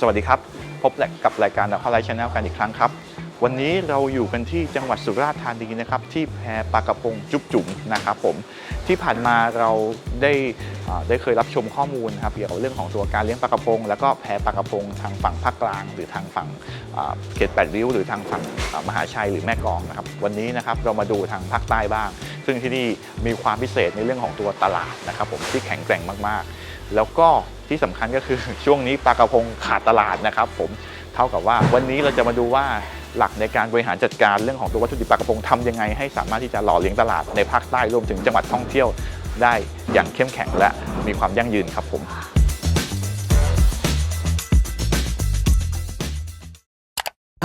สวัสดีครับ พบกับรายการดาวข้าไลฟ์ชาแนลกันอีกครั้งครับ วันนี้เราอยู่กันที่จังหวัดสุราษฎร์ธานีนะครับที่แพปลากระพงจุ๊บจุ๋มนะครับผมที่ผ่านมาเราได้ได้เคยรับชมข้อมูลนะครับเกี่ยวกับเรื่องของตัวการเลี้ยงปลากระพง แล้วก็แพปลากระพงทางฝั่งภาคกลาง หรือทางฝั่งเขตแปดริ้ว หรือทางฝั่งมหาชัยหรือแม่กองนะครับวันนี้นะครับเรามาดูทางภาคใต้บ้าง ซึ่งที่นี่มีความพิเศษในเรื่องของตัวตลาดนะครับผมที่แข็งแกร่งมากๆ แล้วก็ที่สำคัญก็คือช่วงนี้ปลากระพงขาดตลาดนะครับ ผมเท่ากับว่าวันนี้เราจะมาดูว่าหลักในการบริหารจัดการเรื่องของตัววัตถุดิบปลากระพงทำยังไง ให้สามารถที่จะหล่อเลี้ยงตลาดในภาคใต้รวมถึงจังหวัดท่องเที่ยวได้อย่างเข้มแข็งและมีความยั่งยืนครับผม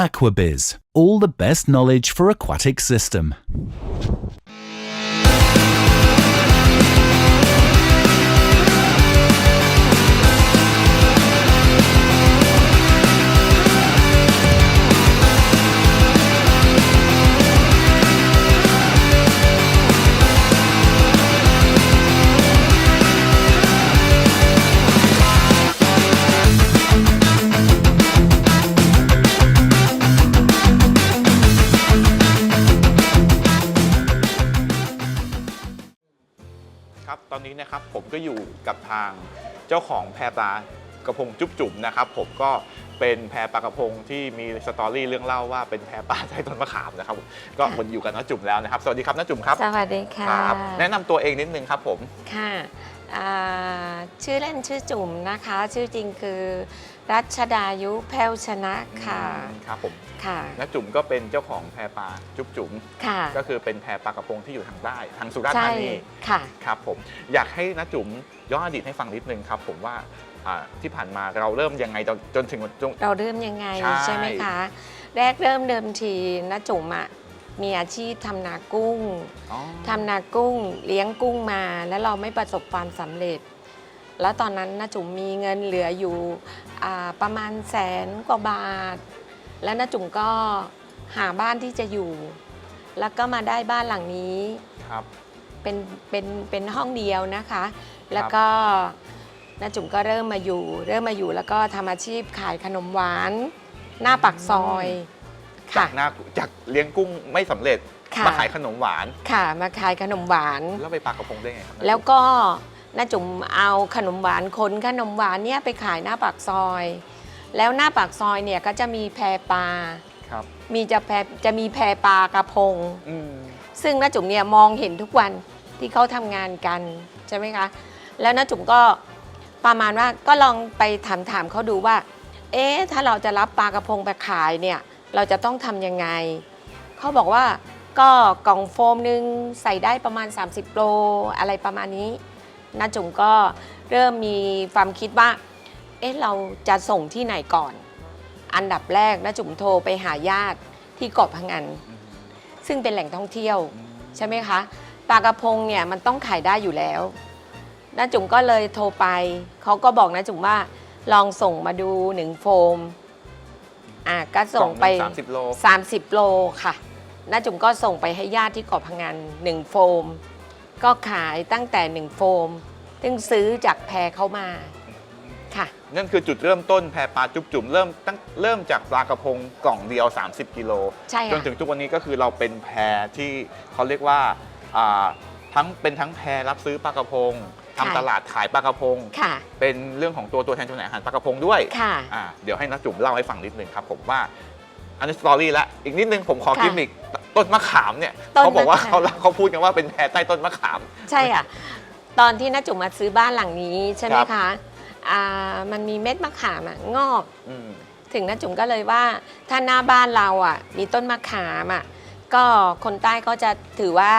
Aquabiz, all the best knowledge for aquatic system.. ก็อยู่กับทางเจ้าของแพปลากระพงจุ๊บจุ๋มนะครับผมก็เป็นแพปลากระพงที่มีสตอรี่เรื่องเล่าว่าเป็นแพปลาใต้ต้นมะขามนะครับก็วนอยู่กับน้าจุ๋มแล้วนะครับ สวัสดีครับน้าจุ๋มครับสวัสดีค่ะครับแนะนำตัวเองนิดนึงครับผม ค่ะอ่าชื่อเล่นชื่อจุ๋มนะคะ ชื่อจริงคือ รัชดายุแพ้วชนะค่ะครับผม ค่ะ น้าจุ๋มก็เป็นเจ้าของแพปลาจุ๊บจุ๋มค่ะ ก็คือเป็นแพปลากระพงที่อยู่ทางใต้ทางสุราษฎร์ใช่ธานีค่ะ ครับผมอยากให้น้าจุ๋มย้อนอดีตให้ฟังนิดนึงครับ ผมว่าอ่าที่ผ่านมาเราเริ่มยังไงจนจนถึงจน เราเริ่มยังไงใช่ ใช่ไหมคะ แรกเริ่มเดิมทีนะจุ๋มอะมีอาชีพทำนากุ้งอ๋อทำนากุ้ง เลี้ยงกุ้งมา แล้วเราไม่ประสบความสำเร็จ แล้วตอนนั้นนะจุ๋มมีเงินเหลืออยู่อ่าประมาณแสนกว่าบาท แล้วนะจุ๋มก็หาบ้านที่จะอยู่ แล้วก็มาได้บ้านหลังนี้ ครับ เป็นเป็นเป็นห้องเดียวนะคะ แล้วก็น้าจุ๋มก็เริ่มมาอยู่ เริ่มมาอยู่แล้วก็ทำอาชีพขายขนมหวาน หน้าปากซอยจาค่ะ กหน้าจากเลี้ยงกุ้งไม่สำเร็จค่ะ มาขายขนมหวาน ค่ะ มาขายขนมหวาน แล้วไปปลากระพงได้ไงครับแล้วก็น้าจุ๋มเอาขนมหวานคนขนมหวานเนี่ยไปขายหน้าปากซอย แล้วหน้าปากซอยเนี่ยก็จะมีแพปลา ครับมีจะแพจะมีแพปลากระพง อืมซึ่งน้าจุ๋มเนี่ยมองเห็นทุกวันที่เขาทำงานกันใช่ไหมคะ แล้วน้าจุ๋มก็ประมาณว่าก็ลองไปถามถามเขาดูว่า เอ๊ะถ้าเราจะรับปลากระพงไปขายเนี่ยเราจะต้องทำยังไง เขาบอกว่าก็กล่องโฟมนึงใส่ได้ประมาณ 30 โลอะไรประมาณนี้น้าจุ๋มก็เริ่มมีความคิดว่าเอ๊ะเราจะส่งที่ไหนก่อน อันดับแรกน้าจุ๋มโทรไปหาญาติที่เกาะพังงานซึ่งเป็นแหล่งท่องเที่ยวใช่ไหมคะปลากระพงเนี่ยมันต้องขายได้อยู่แล้วน้าจุ๋มก็เลยโทรไปเขาก็บอกน้าจุ๋มว่าลองส่งมาดูหนึ่งโฟมอะก็ส่งไปสามสิบโล 30 โลค่ะน้าจุ๋มก็ส่งไปให้ญาติที่เกาะพังงานหนึ่งโฟม ก็ขายตั้งแต่หนึ่งโฟมซึ่งซื้อจากแพรเข้ามาค่ะ นั่นคือจุดเริ่มต้นแพปลาจุ๊บจุ๋มเริ่มตั้งเริ่มจากปลากระพงกล่องเดียว 30 กิโลใช่จนค่ะถึงทุกวันนี้ก็คือเราเป็นแพที่เขาเรียกว่าอ่าทั้งเป็นทั้งแพรับซื้อปลากระพงทำตลาดขายปลากระพง ค่ะ เป็นเรื่องของตัวตัวแทนจำหน่ายอาหารปลากระพงด้วย ค่ะ อ่าเดี๋ยวให้นักจุ๋มเล่าให้ฟังนิดนึงครับผมว่าอันนี้สตอรี่ละอีกนิดนึงผมขอค่ะกิมมิกต้นมะขามเนี่ยต้นเขาบอกว่ามะขามเขาเขาพูดกันว่าเป็นแพใต้ต้นมะขาม ใช่อะ ตอนที่น้าจุ๋มมาซื้อบ้านหลังนี้ใช่ไหมครับ คะ อ่ามันมีเม็ดมะขามอะงอก อืม ถึงน้าจุ๋มก็เลยว่า ถ้าหน้าบ้านเราอะ มีต้นมะขามอะ ก็คนใต้ก็จะถือว่า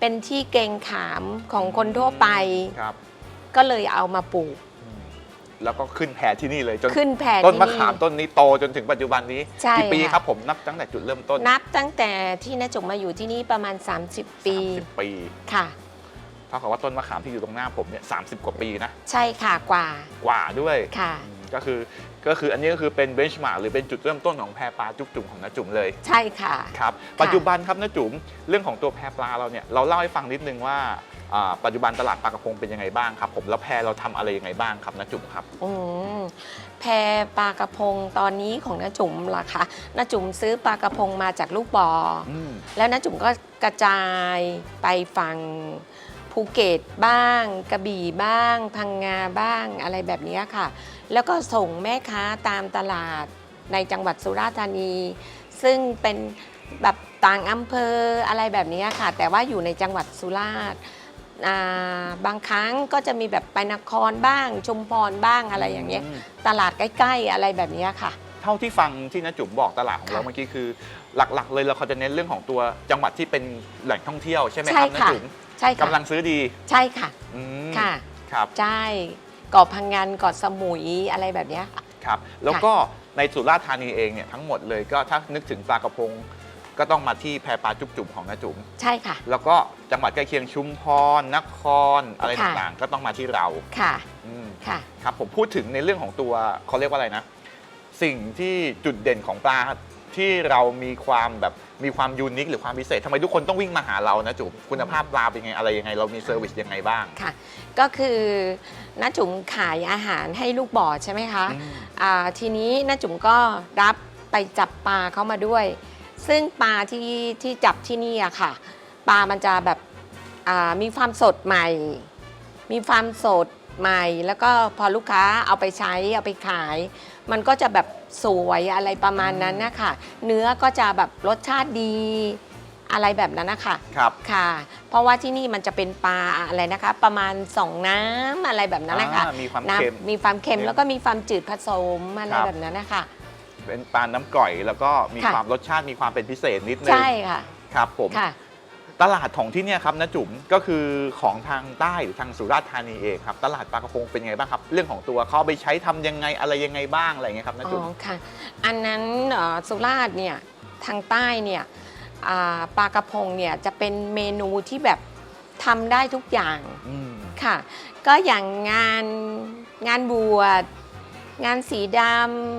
เป็นที่เกรงขามของคนทั่วไป ครับก็เลยเอามาปลูก อืมแล้วก็ขึ้นแพที่นี่เลยจนขึ้นแผ่ต้นที่มะขามต้นนี้โตจนถึงปัจจุบันนี้ใช่กี่ปีค่ะครับผมนับตั้งแต่จุดเริ่มต้นนับตั้งแต่ที่น้าจุ๋มมาอยู่ที่นี่ประมาณ 30 ปี30ปี ค่ะเท่ากับว่าต้นมะขามที่อยู่ตรงหน้าผมเนี่ยสากว่าปีนะ ใช่ค่ะกว่ากว่าด้วยค่ะอืมก็คือก็คืออันนี้ก็คือเป็นเบนช์มาร์หรือเป็นจุดเริ่มต้นของแพปลาจุ๊บจุ๋มของน้าจุ๋มเลยใช่ค่ะครับปัจจุบันครับน้าจุ๋มเรื่องของตัวแพปลาเราเนี่ยเราเล่าให้ฟังนิดนึงว่าอ่าปัจจุบันตลาดปลากระพงเป็นยังไงบ้างครับผมแล้วแพรเราทำอะไรยังไงบ้างครับนะจุ๋มครับอืมแพปลากระพงตอนนี้ของน้าจุ๋มล่ะคะน้าจุ๋มซื้อปลากระพงมาจากลูกบ่อออืมแล้วน้าจุ๋มก็กระจายไปฝั่ง ภูเก็ตบ้าง กระบี่บ้าง พังงาบ้างอะไรแบบนี้ค่ะ แล้วก็ส่งแม่ค้าตามตลาดในจังหวัดสุราษฎร์ธานี ซึ่งเป็นแบบต่างอำเภออะไรแบบนี้ค่ะ แต่ว่าอยู่ในจังหวัดสุราษฎร์อ่าบางครั้งก็จะมีแบบไปนครบ้างชุมพรบ้างอะไรอย่างเงี้ยมตลาดใกล้ๆอะไรแบบนี้ค่ะ เท่าที่ฟังที่นะจุ๋มบอกตลาดของเราค่ะเมื่อกี้คือ หลักๆ เลยเราเขาจะเน้นเรื่องของตัวจังหวัดที่เป็นแหล่งท่องเที่ยวใช่ไหมคใช่รับนะค่ะจุ๋ม ใช่ค่ะ กำลังซื้อดีใช่ค่ะ อืมค่ะ ครับใช่เกาะพังงานเกาะสมุยอะไรแบบเนี้ยค่ะครับ แล้วก็ในสุราษฎร์ธานีเองเนี่ยทั้งหมดเลยก็ถ้านึกถึงปลากระพง ก็ต้องมาที่แพปลาจุ๊บจุ๋มของนะจุ๋มใช่ค่ะ แล้วก็จังหวัดใกล้เคียงชุมพรนครอะไรค่ะ ต่างๆ ก็ต้องมาที่เราค่ะอืม ค่ะ ครับผมพูดถึงในเรื่องของตัวเขาเรียกว่าอะไรนะ สิ่งที่จุดเด่นของปลา ที่เรามีความแบบมีความยูนิคหรือความพิเศษทำไมทุกคนต้องวิ่งมาหาเรานะจุ๋มคุณภาพปลาเป็นไงอะไรยังไง เรามีเซอร์วิสยังไงบ้าง ค่ะ ก็คือน้าจุ๋มขายอาหารให้ลูกบ่อใช่ไหมคะอืม อ่าทีนี้น้าจุ๋มก็รับไปจับปลาเข้ามาด้วย ซึ่งปลาที่ที่จับที่นี่อะค่ะ ปลามันจะแบบอ่ามีความสดใหม่ มีความสด ใหม่ แล้วก็พอลูกค้าเอาไปใช้เอาไปขาย มันก็จะแบบสวยอะไรประมาณนั้นนะคะเนื้อก็จะแบบรสชาติดีอะไรแบบนั้นนะคะครับ ค่ะ เพราะว่าที่นี่มันจะเป็นปลาอะไรนะคะ ประมาณสองน้ำอะไรแบบนั้นนะคะอ่ามีความน้ำเค็มมีความเค็มเค็ม แล้วก็มีความจืดผสมอะไรครับแบบนั้นนะคะ เป็นปลาน้ำกร่อย แล้วก็มีค่ะ ความรสชาติมีความเป็นพิเศษนิดนึงใช่ค่ะ ครับผม ค่ะ ตลาดของที่เนี่ยครับนะจุ๋มก็คือของทางใต้หรือทางสุราษฎร์ธานีเองครับตลาดปลากระพงเป็นยังไงบ้างครับ เรื่องของตัวเขาเอาไปใช้ทำยังไงอะไรยังไงบ้างอะไรอย่างเงี้ยครับนะอ๋จุ๋มอค่ะ อันนั้นเอ่อสุราษฎร์เนี่ยทางใต้เนี่ยอ่าปลากระพงเนี่ยจะเป็นเมนูที่แบบทำได้ทุกอย่างอืม ค่ะ ก็อย่างงานงานบวชงานสีด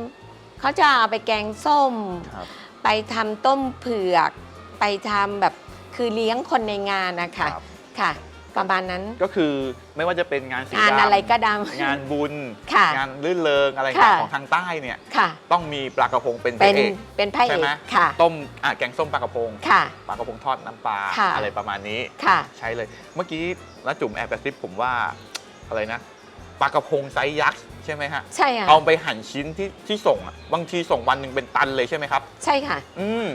ำเขาจะเอาไปแกงส้ม ครับ ไปทำต้มเผือก ไปทำแบบ คือเลี้ยงคนในงานนะคะครับ ค่ะ ประมาณนั้น ก็คือไม่ว่าจะเป็นงานสีงานดำอะไรก็ดงานบุญ ค่ะงานลื่นเริงอะไรค่ะของทางใต้เนี่ยำค่ะ ต้องมีปลากระพงเป็นพเป็ระนเอกเป็นพระใช่เอไหมกค่ะ ต้มอะแกงส้มปลากระพงค่ะ ปลากระพงทอดน้ำปลาค่ะ อะไรประมาณนี้ ค่ะ ใช่เลย เมื่อกี้น้าจุ๋มแอบกระซิบผมว่าอะไรนะปลากระพงไซส์ยักษ์ใช่ไหมฮะใช่ค่ะเอาไปหั่นชิ้นที่ที่ส่งอะบางทีส่งวันหนึ่งเป็นตันเลยใช่ไหมครับ ใช่ค่ะ อืม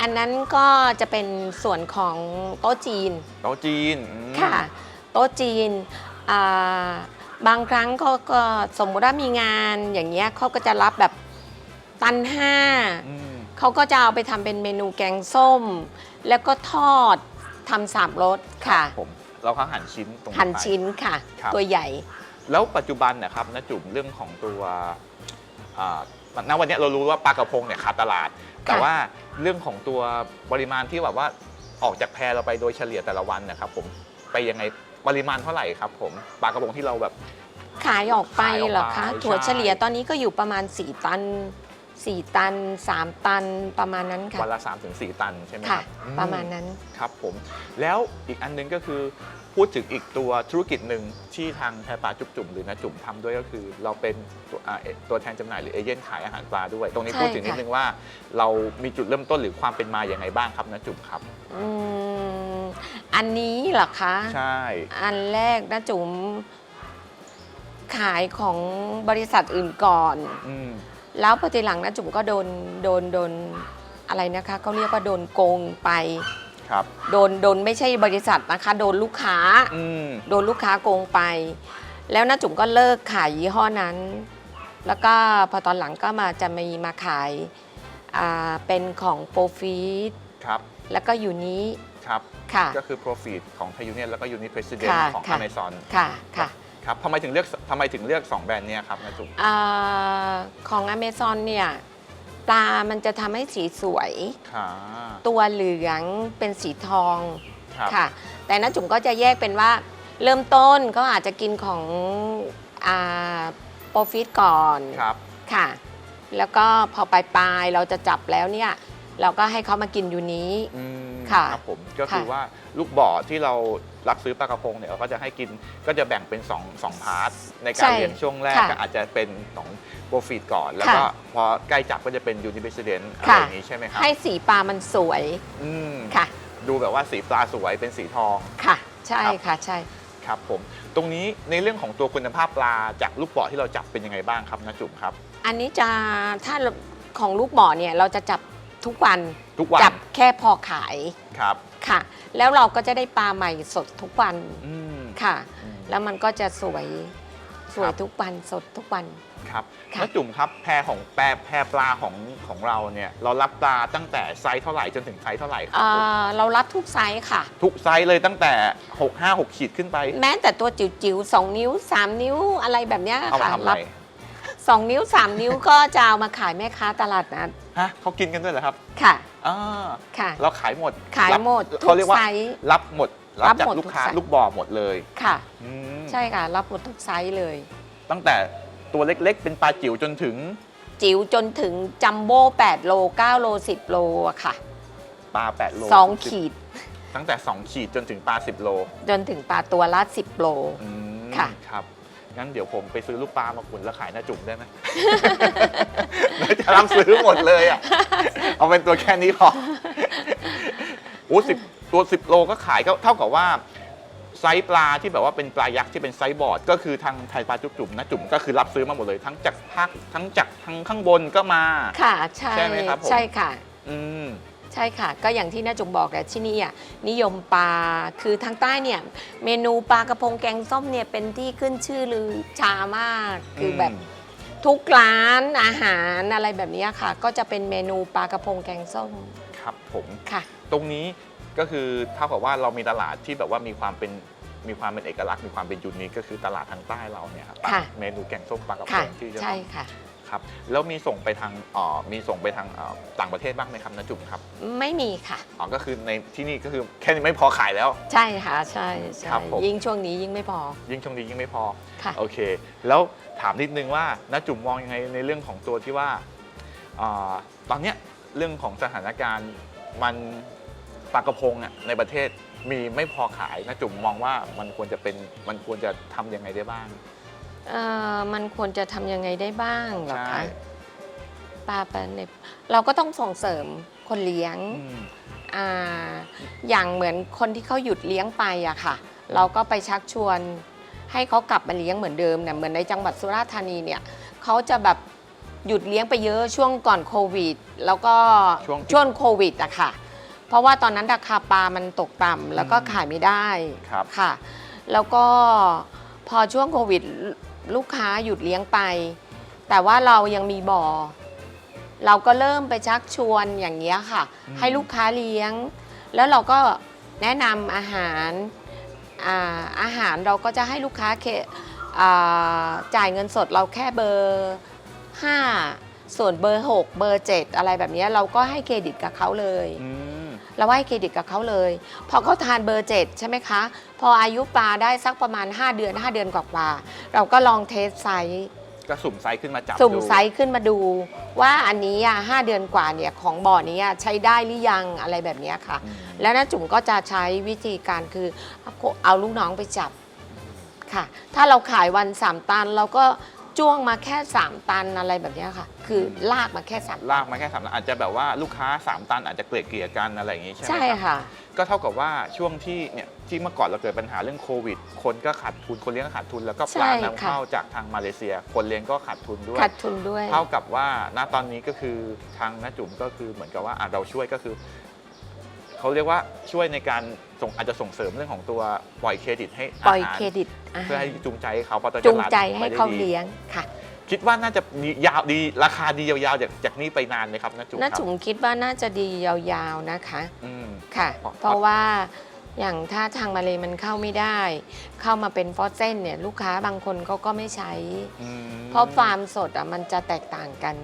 อันนั้นก็จะเป็นส่วนของโต๊ะจีนโต๊ะจีนอืมค่ะ โต๊ะจีนอ่าบางครั้งเขาก็สมมติว่ามีงานอย่างเงี้ยเขาก็จะรับแบบตันห้า อืมเขาก็จะเอาไปทำเป็นเมนูแกงส้ม แล้วก็ทอดทำสามรสค่ะผมเราก็หั่นชิ้นตรงหั่นไปชิ้นค่ะ ครับ ตัวใหญ่ แล้วปัจจุบันนะครับน้าจุ๋มเรื่องของตัวอ่าณวันนี้เรารู้ว่าปลากระพงเนี่ยขาดตลาด แต่ว่า เรื่องของตัวปริมาณที่แบบว่าออกจากแพเราไปโดยเฉลี่ยแต่ละวันนะครับผมไปยังไงปริมาณเท่าไหร่ครับผมปลากระพงที่เราแบบ ขายออกไปขายออกไปเหรอคะ ใช่ ถั่วเฉลี่ยตอนนี้ก็อยู่ประมาณ 4 ตัน 4 ตัน 3 ตันประมาณนั้นค่ะวันละ3-4ถึงตันใช่ไหมคค่ะ รับอืประมาณนั้น ครับผมแล้วอีกอันหนึงก็คือ พูดถึงอีกตัวธุรกิจหนึ่งที่ทางแพปลาจุ๊บจุ่มหรือนาจุ่มทำด้วยก็คือ เราเป็นตัวอ่าเอ่อตัวแทนจำหน่ายหรือเอเย่นขายอาหารปลาด้วย ตรงนี้ใช่พูดถึงนิดค่ะนึงว่า เรามีจุดเริ่มต้นหรือความเป็นมาอย่างไงบ้างครับนาจุ่มครับอืมอันนี้เหรอคะใช่ อันแรกนะจุ๋มขายของบริษัทอื่นก่อนอืมแล้วพอทีหลังนะจุ๋มก็โดนโดนโดนอะไรนะคะเขาเรียกว่าโดนโกงไป ครับ โดนโดนไม่ใช่บริษัทนะคะ โดนลูกค้า อืมโดนลูกค้าโกงไป แล้วน้าจุ๋มก็เลิกขายยี่ห้อนั้น แล้วก็พอตอนหลังก็มาจะมีมาขายอ่าเป็นของโปรฟีดครับแล้วก็ยูนี้ครับ ค่ะ ก็คือ Profit ของไทยูเนียแล้วก็ Unit President ค่ะของ ค่ะ Amazon ค่ะค่ะครับทำไมถึงเลือกทำไมถึงเลือก 2 แบรนด์เนี้ครับนาจุ่มอาของอเมซอนเนี่ย ปลามันจะทำให้สีสวย ค่ะ ตัวเหลืองเป็นสีทองครับ ค่ะ แต่น้าจุ๋มก็จะแยกเป็นว่า เริ่มต้นก็อาจจะกินของโปรฟิตก่อนครับ ค่ะ แล้วก็พอปลายปลายๆเราจะจับแล้วเนี่ย เราก็ให้เขามากินอยู่นี้ อืมค่ะครับผมก็คือค่ะว่าลูกบ่อที่เรา รับซื้อปลากระพงเนี่ยเราก็จะให้กินก็จะแบ่งเป็น2 2พาร์ทในกาใช่รเลี้ยงช่วงแรกค่ะก็อาจจะเป็นของโปรฟีดก่อน แล้วก็ค่ะพอใกล้จับก็จะเป็นยูนิเ s สเดนอะไรค่ะอย่างนี้ใช่ไหมครับให้สีปลามันสวยอืมค่ะ ดูแบบว่าสีปลาสวยเป็นสีทองค่ะ ใช่ครับค่ะใช่ครับผมตรงนี้ในเรื่องของตัวคุณภาพปลาจากลูกเปาะที่เราจับเป็นยังไงบ้างครับนะจุ๋มครับ อันนี้จะถ้าของลูกบ่อเนี่ยเราจะจับทุกวันทุกวันจับแค่พอขายครับ ค่ะ แล้วเราก็จะได้ปลาใหม่สดทุกวันค่ะแล้วมันก็จะสวยสวยทุกวันสดทุกวัน ครับค่แล้วจุ่มครับแพรของแพรแพปลาของของเราเนี่ยเรารับปลาตั้งแต่ไซส์เท่าไหร่จนถึงไซส์เท่าไหร่ครับเออเรารับทุกไซส์ค่ะ ทุกไซส์เลยตั้งแต่ 6 5 6 ขีดขึ้นไป แม้แต่ตัวจิ๋วๆสองนิ้วสามนิ้วอะไรแบบนี้เอามาค่ะรับ องนิ้ว 3 นิ้วก็จะเอามาขายแม่ค้าตลาดนัดฮะเขากินกันด้วยเหรอครับค่ะอ่าค่ะ เราขายหมดขายหมดเขาเรียกว่ารับหมดรับจากลูกค้าลูกบ่อหมดเลยค่ะ อืมใช่ค่ะ รับหมดทุกไซส์เลย ตั้งแต่ตัวเล็กๆ เป็นปลาจิ๋วจนถึงจิ๋วจนถึงจัมโบ้8โล9โล10 โลอะค่ะ ปลา8โล2 ขีดตั้งแต่ 2 ขีดจนถึงปลา 10 โลจนถึงปลาตัวละ 10 โลค่ะ ครับ งั้นเดี๋ยวผมไปซื้อลูกปลามาขุนแล้วขายหน้าจุ่มได้ไหม แล้วจะรับซื้อหมดเลยอะ เอาเป็นตัวแค่นี้พอโอ้สิบตัวสิบโลก็ขายก็เท่ากับว่าไซส์ปลาที่แบบว่าเป็นปลายักษ์ที่เป็นไซส์บอร์ด ก็คือทางไทยปลาจุ่มจุ่มนะจุ่มก็คือรับซื้อมาหมดเลย ทั้งจากภาคทั้งจากทางข้างบนก็มา ค่ะ ใช่ใช่ไหมครับผม ใช่ค่ะ อืม ใช่ค่ะ ก็อย่างที่น้าจุงบอกแหละที่นี่อะนิยมปลาคือทางใต้เนี่ยเมนูปลากระพงแกงส้มเนี่ยเป็นที่ขึ้นชื่อลือชามากคือแบบทุกร้านอาหารอะไรแบบเนี้ยค่ะ ก็จะเป็นเมนูปลากระพงแกงส้มครับผมค่ะ ตรงนี้ก็คือเท่ากับว่าเรามีตลาดที่แบบว่ามีความเป็นมีความเป็นเอกลักษณ์มีความเป็นยูนิคก็คือตลาดทางใต้เราเนี่ยครับค่ะเมนูแกงส้มปลากระพค่ะงที่จะใช่ค่ะ ครับแล้วมีส่งไปทางเอ่อมีส่งไปทางเอ่อต่างประเทศบ้างไหมครับนะจุ๋มครับไม่มีค่ะ อ๋อก็คือในที่นี่ก็คือแค่นี้ไม่พอขายแล้ว ใช่ค่ะ ใช่ใช่ครับผม ยิ่งช่วงนี้ยิ่งไม่พอยิ่งช่วงนี้ยิ่งไม่พอ ค่ะ โอเค แล้วถามนิดนึงว่านะจุ๋มมองยังไงในเรื่องของตัวที่ว่าเอ่อตอนเนี้ยเรื่องของสถานการณ์มันปลากระพงอะในประเทศมีไม่พอขายนะจุ๋มมองว่ามันควรจะเป็นมันควรจะทำยังไงได้บ้าง เอ่อมันควรจะทำยังไงได้บ้างเหรอใช่คะปลาปลาในเราก็ต้องส่งเสริมคนเลี้ยงอืมอ่าอย่างเหมือนคนที่เขาหยุดเลี้ยงไปอะค่ะ เราก็ไปชักชวนให้เขากลับมาเลี้ยงเหมือนเดิมเนี่ยเหมือนในจังหวัดสุราษฎร์ธานีเนี่ยเขาจะแบบหยุดเลี้ยงไปเยอะช่วงก่อนโควิด แล้วก็ช่วงที่ช่วงโควิดอะค่ะ เพราะว่าตอนนั้นราคาปลามันตกต่ำแล้วก็อืม ขายไม่ได้ ครับ ค่ะ แล้วก็พอช่วงโควิด ลูกค้าหยุดเลี้ยงไป แต่ว่าเรายังมีบ่อ เราก็เริ่มไปชักชวนอย่างเงี้ยค่ะอืมให้ลูกค้าเลี้ยง แล้วเราก็แนะนำอาหารอ่าอาหารเราก็จะให้ลูกค้าเคอ่าจ่ายเงินสดเราแค่เบอร์ 5 ส่วนเบอร์ 6 เบอร์ 7 อะไรแบบเนี้ยเราก็ให้เครดิตกับเขาเลยอืม เราให้เครดิตกับเขาเลย พอเขาทานเบอร์7ใช่ไหมคะ พออายุปลาได้สักประมาณ 5 เดือน 5 เดือนกว่าๆเราก็ลองเทสไซส์ก็สุ่มไซส์ขึ้นมาจับสุ่มดูไซส์ขึ้นมาดู ว่าอันนี้อะห้าเดือนกว่าเนี่ยของบ่อนี้อะใช้ได้หรือยังอะไรแบบเนี้ยค่ะ อืม แล้วน้าจุ๋มก็จะใช้วิธีการคือเอาลูกน้องไปจับค่ะ ถ้าเราขายวัน3ตันเราก็ จ้วงมาแค่ 3 ตันอะไรแบบเนี้ยค่ะ คือลากมาแค่3ตันลากมาแค่สามตันอาจจะแบบว่าลูกค้า 3 ตันอาจจะเกลี่ยเกลี่ยกันอะไรอย่างงี้ใช่ไหมใช่ครับค่ะ ก็เท่ากับว่าช่วงที่เนี่ยที่เมื่อก่อนเราเกิดปัญหาเรื่องโควิด คนก็ขาดทุนคนเลี้ยงก็ขาดทุนแล้วก็ปใช่ลาค่ะนำเข้าจากทางมาเลเซีย คนเลี้ยงก็ขาดทุนด้วย ขาดทุนด้วย เท่ากับว่าณตอนนี้ก็คือทางน้าจุ๋มก็คือเหมือนกับว่าอะเราช่วยก็คือ เขาเรียกว่าช่วยในการส่งอาจจะส่งเสริมเรื่องของตัวปล่อยเครดิตให้ปล่อยาหารเครดิตอาหารเพื่อให้จูงใจให้เขาเพราะตอนจูงใจตลาดให้ไปได้เขาดีเลี้ยงค่ะ คิดว่าน่าจะดียาวดีราคาดียาวๆจากจากนี้ไปนานไหมครับน้าจุ๋มน้าครับจุ๋มคิดว่าน่าจะดียาวๆนะคะอืมค่ะเพราะเพราะว่าอย่างถ้าทางมาเลยมันเข้าไม่ได้ เข้ามาเป็นฟอสเซนเนี่ยลูกค้าบางคนเขาก็ไม่ใช้อืมเพราะฟาร์มสดอะมันจะแตกต่างกัน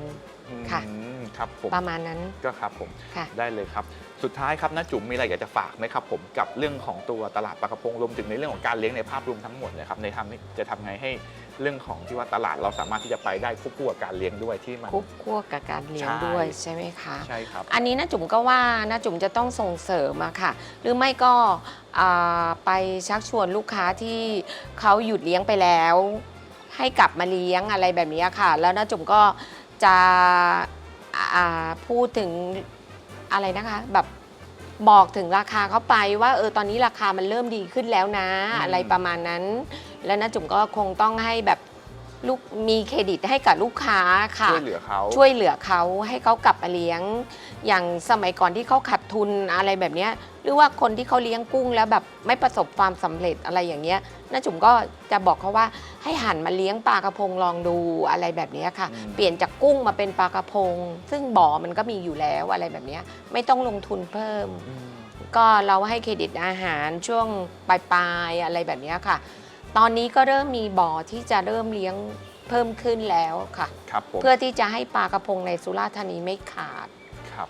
ค่ะ อืมครับผมประมาณนั้น ก็ครับผมค่ะ ได้เลยครับ สุดท้ายครับน้าจุ๋มมีอะไรอยากจะฝากไหมครับผมกับเรื่องของตัวตลาดปลากระพงรวมถึงในเรื่องของการเลี้ยงในภาพรวมทั้งหมดเลยครับในทำให้จะทำไงให้เรื่องของที่ว่าตลาดเราสามารถที่จะไปได้ควบคู่กับการเลี้ยงด้วยที่มันคุบคั่วกับการเลี้ยงใช่ ด้วยใช่ไหมคะ ใช่ครับ อันนี้นะจุ๋มก็ว่านะจุ๋มจะต้องส่งเสริมอะค่ะ หรือไม่ก็อ่าไปชักชวนลูกค้าที่เขาหยุดเลี้ยงไปแล้ว ให้กลับมาเลี้ยงอะไรแบบนี้ค่ะ แล้วนะจุ๋มก็ จะพูดถึงอะไรนะคะแบบบอกถึงราคาเขาไปว่าเออตอนนี้ราคามันเริ่มดีขึ้นแล้วนะออะไรประมาณนั้น แล้วนะจุ๋มก็คงต้องให้แบบ ลูกมีเครดิตให้กับลูกค้าค่ะ ช่วยเหลือเขาช่วยเหลือเขาให้เขากลับมาเลี้ยง อย่างสมัยก่อนที่เขาขาดทุนอะไรแบบเนี้ยหรือว่าคนที่เขาเลี้ยงกุ้งแล้วแบบไม่ประสบความสำเร็จอะไรอย่างเงี้ยน้าจุ๋มก็จะบอกเขาว่าให้หันมาเลี้ยงปลากระพงลองดูอะไรแบบเนี้ยค่ะ อืม เปลี่ยนจากกุ้งมาเป็นปลากระพง ซึ่งบ่อมันก็มีอยู่แล้วอะไรแบบเนี้ยไม่ต้องลงทุนเพิ่มอืมก็เราให้เครดิตอาหารช่วงปลายๆอะไรแบบเนี้ยค่ะ ตอนนี้ก็เริ่มมีบ่อที่จะเริ่มเลี้ยงเพิ่มขึ้นแล้วค่ะ ครับผมเพื่อที่จะให้ปลากระพงในสุราษฎร์ธานีไม่ขาด ครับ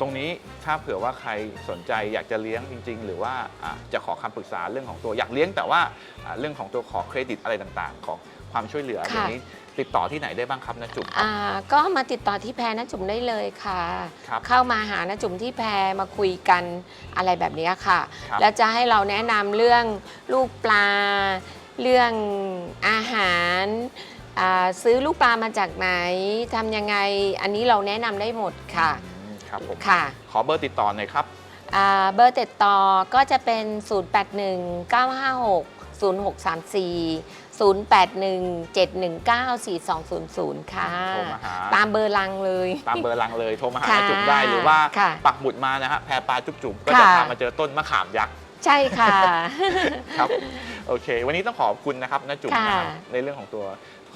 ตรงนี้ถ้าเผื่อว่าใครสนใจอยากจะเลี้ยงจริง ๆ หรือว่าอะจะขอคำปรึกษาเรื่องของตัวอยากเลี้ยงแต่ว่าอะเรื่องของตัวขอเครดิตอะไรต่างๆ ของความช่วยเหลือค่ะอย่างนี้ติดต่อที่ไหนได้บ้างครับนะจุ๋มครับอ่าก็มาติดต่อที่แพรนะจุ๋มได้เลยค่ะ ครับเข้ามาหานะจุ๋มที่แพรมาคุยกันอะไรแบบเนี้ยค่ะ ครับแล้วจะให้เราแนะนำเรื่องลูกปลา เรื่องอาหารอ่าซื้อลูกปลามาจากไหนทำยังไงอันนี้เราแนะนำได้หมดค่ะอืมครับผมค่ะ ขอเบอร์ติดต่อหน่อยครับอ่าเบอร์ติดต่อก็จะเป็น 081 956 0634 0817194200 ค่ะโทรมาหาตามเบอร์ลังเลย ตามเบอร์ลังเลยโทรมาหาค่ะนะจุ๋มได้หรือว่าค่ะปักหมุดมานะฮะแพรปลาจุ๊บจุ๋มก็ค่ะจะพามาเจอต้นมะขามยักษ์ ใช่ค่ะ ครับ โอเค วันนี้ต้องขอบคุณนะครับนะจุ๋มค่ะนะครับในเรื่องของตัว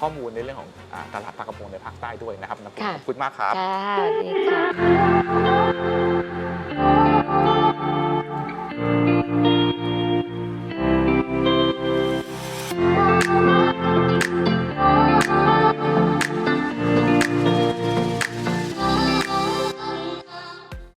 ข้อมูลในเรื่องของอาตลาดปลากระพงในภาคใต้ด้วยนะครับนะค่ะ ขอบคุณมากครับ ค่ะดีค่ะ